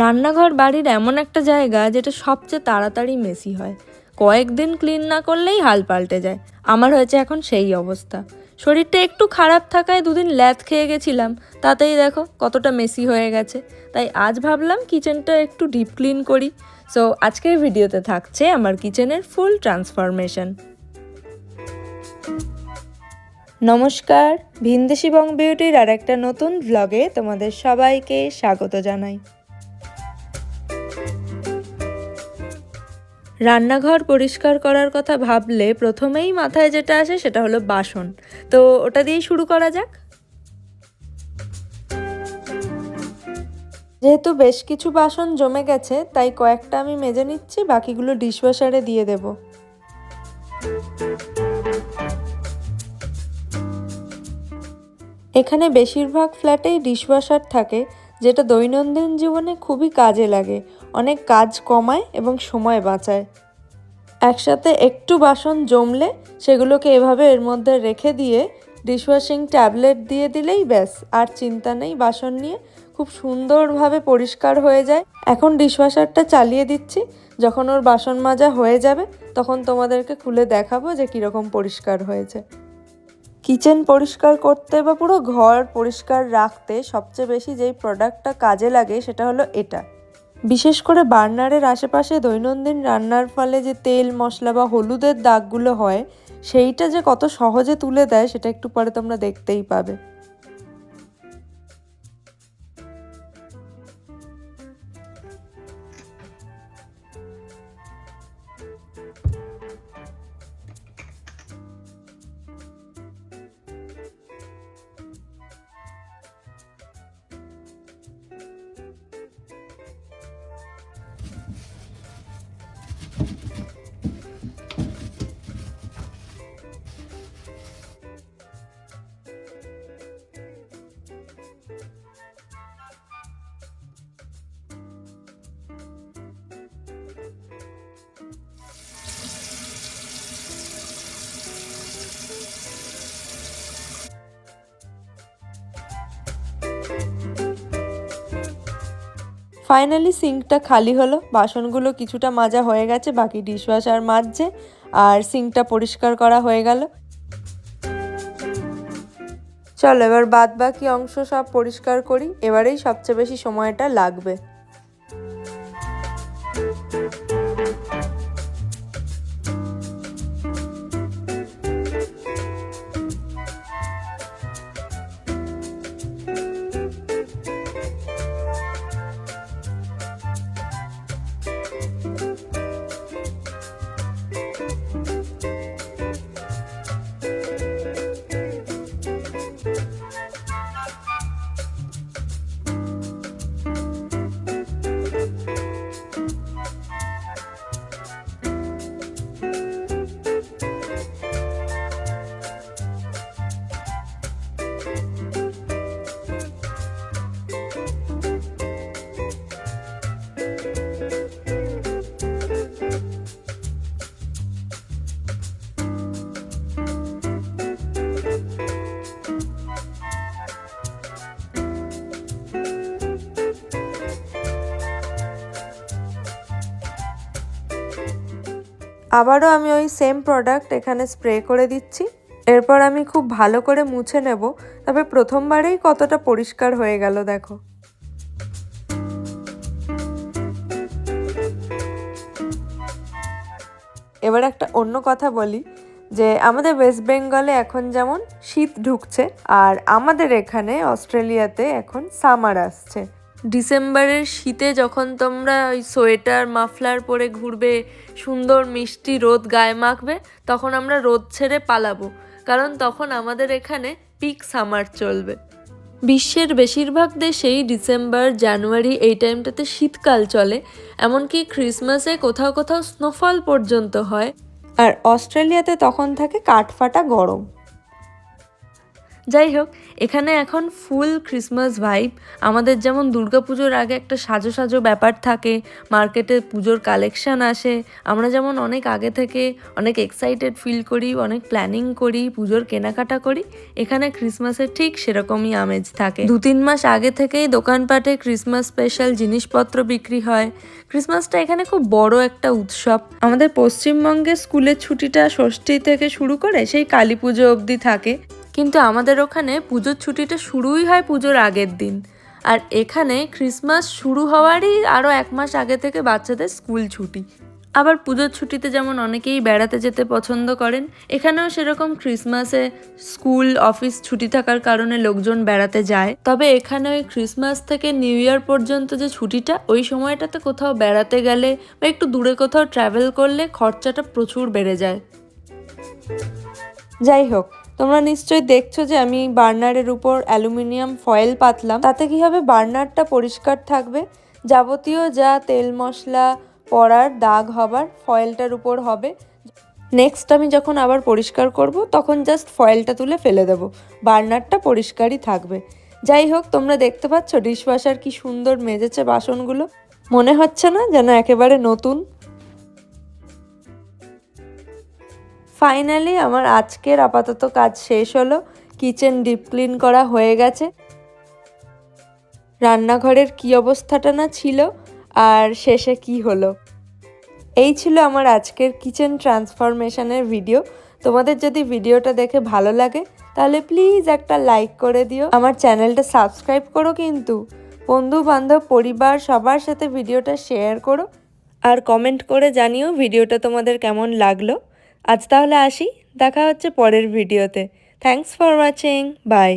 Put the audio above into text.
রান্নাঘর বাড়ির এমন একটা জায়গা যেটা সবচেয়ে তাড়াতাড়ি মেসি হয়। কয়েকদিন ক্লিন না করলেই হাল পাল্টে যায়। আমার হয়েছে এখন সেই অবস্থা। শরীরটা একটু খারাপ থাকায় দুদিন ল্যাথ খেয়ে গেছিলাম। তাতেই দেখো কতটা মেসি হয়ে গেছে। তাই আজ ভাবলাম কিচেনটা একটু ডিপ ক্লিন করি। সো আজকের ভিডিওতে থাকছে আমার কিচেনের ফুল ট্রান্সফরমেশন। নমস্কার, ভিনদেশি বং বিউটির আর একটা নতুন ভ্লগে তোমাদের সবাইকে স্বাগত জানাই। রান্নাঘর পরিষ্কার করার কথা ভাবলে প্রথমেই মাথায় যেটা আসে সেটা হলো বাসন। তো ওটা দিয়েই শুরু করা যাক। যেহেতু বেশ কিছু বাসন জমে গেছে, তাই কয়েকটা আমি মেজে নিচ্ছি, বাকিগুলো ডিশওয়াশারে দিয়ে দেব। এখানে বেশিরভাগ ফ্ল্যাটেই ডিশওয়াশার থাকে, যেটা দৈনন্দিন জীবনে খুবই কাজে লাগে। অনেক কাজ কমায় এবং সময় বাঁচায়। একসাথে একটু বাসন জমলে সেগুলোকে এভাবে এর মধ্যে রেখে দিয়ে ডিশওয়াশিং ট্যাবলেট দিয়ে দিলেই ব্যাস, আর চিন্তা নেই, বাসন নিয়ে খুব সুন্দরভাবে পরিষ্কার হয়ে যায়। এখন ডিশওয়াশারটা চালিয়ে দিচ্ছি, যখন ওর বাসন মাজা হয়ে যাবে, তখন তোমাদেরকে খুলে দেখাবো যে কীরকম পরিষ্কার হয়েছে। কিচেন পরিষ্কার করতে বা পুরো ঘর পরিষ্কার রাখতে সবচেয়ে বেশি যেই প্রোডাক্টটা কাজে লাগে সেটা হলো এটা। বিশেষ করে বার্নারের আশেপাশে দৈনন্দিন রান্নার ফলে যে তেল, মশলা বা হলুদের দাগগুলো হয়, সেইটা যে কত সহজে তুলে দেয় সেটা একটু পরে তোমরা দেখতেই পাবে। ফাইনালি সিঙ্কটা খালি হলো। বাসনগুলো কিছুটা মাজা হয়ে গেছে, বাকি ডিশওয়াশার মাজছে, আর সিঙ্কটা পরিষ্কার করা হয়ে গেল। চলো, এবার বাদ বাকি অংশ সব পরিষ্কার করি। এবারেই সবচেয়ে বেশি সময়টা লাগবে। আবারও আমি ওই সেম প্রোডাক্ট এখানে স্প্রে করে দিচ্ছি। এরপর আমি খুব ভালো করে মুছে নেব। তবে প্রথমবারেই কতটা পরিষ্কার হয়ে গেল, দেখো। এবার একটা অন্য কথা বলি, যে আমাদের ওয়েস্ট বেঙ্গলে এখন যেমন শীত ঢুকছে, আর আমাদের এখানে অস্ট্রেলিয়াতে এখন সামার আসছে। ডিসেম্বরের শীতে যখন তোমরা ওই সোয়েটার, মাফলার পরে ঘুরবে, সুন্দর মিষ্টি রোদ গায়ে মাখবে, তখন আমরা রোদ ছেড়ে পালাবো। কারণ তখন আমাদের এখানে পিক সামার চলবে। বিশ্বের বেশিরভাগ দেশেই ডিসেম্বর, জানুয়ারি এই টাইমটাতে শীতকাল চলে, এমনকি ক্রিসমাসে কোথাও কোথাও স্নোফল পর্যন্ত হয়। আর অস্ট্রেলিয়াতে তখন থাকে কাঠফাটা গরম। যাই হোক, এখানে এখন ফুল ক্রিসমাস ভাইব আমাদের যেমন দুর্গাপুজোর আগে একটা সাজো সাজো ব্যাপার থাকে মার্কেটে পুজোর কালেকশন আসে, আমরা যেমন অনেক আগে থেকে অনেক এক্সাইটেড ফিল করি, অনেক প্ল্যানিং করি, পুজোর কেনাকাটা করি, এখানে ক্রিসমাসের ঠিক সেরকমই আমেজ থাকে। দু তিন মাস আগে থেকেই দোকানপাটে ক্রিসমাস স্পেশাল জিনিসপত্র বিক্রি হয়। ক্রিসমাসটা এখানে খুব বড় একটা উৎসব। আমাদের পশ্চিমবঙ্গে স্কুলের ছুটিটা ষষ্ঠী থেকে শুরু করে সেই কালী পুজো অবধি থাকে। কিন্তু আমাদের ওখানে পুজোর ছুটিটা শুরুই হয় পুজোর আগের দিন। আর এখানে ক্রিসমাস শুরু হওয়ারই আরও এক মাস আগে থেকে বাচ্চাদের স্কুল ছুটি। আবার পুজোর ছুটিতে যেমন অনেকেই বেড়াতে যেতে পছন্দ করেন, এখানেও সেরকম ক্রিসমাসে স্কুল, অফিস ছুটি থাকার কারণে লোকজন বেড়াতে যায়। তবে এখানে ওই ক্রিসমাস থেকে নিউ ইয়ার পর্যন্ত যে ছুটিটা, ওই সময়টাতে কোথাও বেড়াতে গেলে বা একটু দূরে কোথাও ট্রাভেল করলে খরচাটা প্রচুর বেড়ে যায়। যাই হোক তোমরা নিশ্চয়ই দেখছ যে আমি বার্নারের উপর অ্যালুমিনিয়াম ফয়েল পাতলাম। তাতে কি হবে বার্নারটা পরিষ্কার থাকবে? যাবতীয় যা তেল মশলা পড়ার দাগ হবার ফয়েলটার উপর হবে। নেক্সট আমি যখন আবার পরিষ্কার করব, তখন জাস্ট ফয়েলটা তুলে ফেলে দেব। বার্নারটা পরিষ্কারই থাকবে। যাই হোক, তোমরা দেখতে পাচ্ছ ডিশওয়াশার কি সুন্দর মেজেছে বাসনগুলো। মনে হচ্ছে না যেন একেবারে নতুন? ফাইনালি আমার আজকের আপাতত কাজ শেষ হলো। কিচেন ডিপ ক্লিন করা হয়ে গেছে। রান্নাঘরের কি অবস্থাটা না ছিল আর শেষে কি হলো? এই ছিল আমার আজকের কিচেন ট্রান্সফরমেশনের ভিডিও তোমাদের যদি ভিডিওটা দেখে ভালো লাগে, তাহলে প্লিজ একটা লাইক করে দিও। আমার চ্যানেলটা সাবস্ক্রাইব করো কিন্তু। বন্ধু বান্ধব পরিবার, সবার সাথে ভিডিওটা শেয়ার করো। আর কমেন্ট করে জানিও ভিডিওটা তোমাদের কেমন লাগল। আজ তাহলে আসি দেখা হচ্ছে পরের ভিডিওতে। Thanks for watching by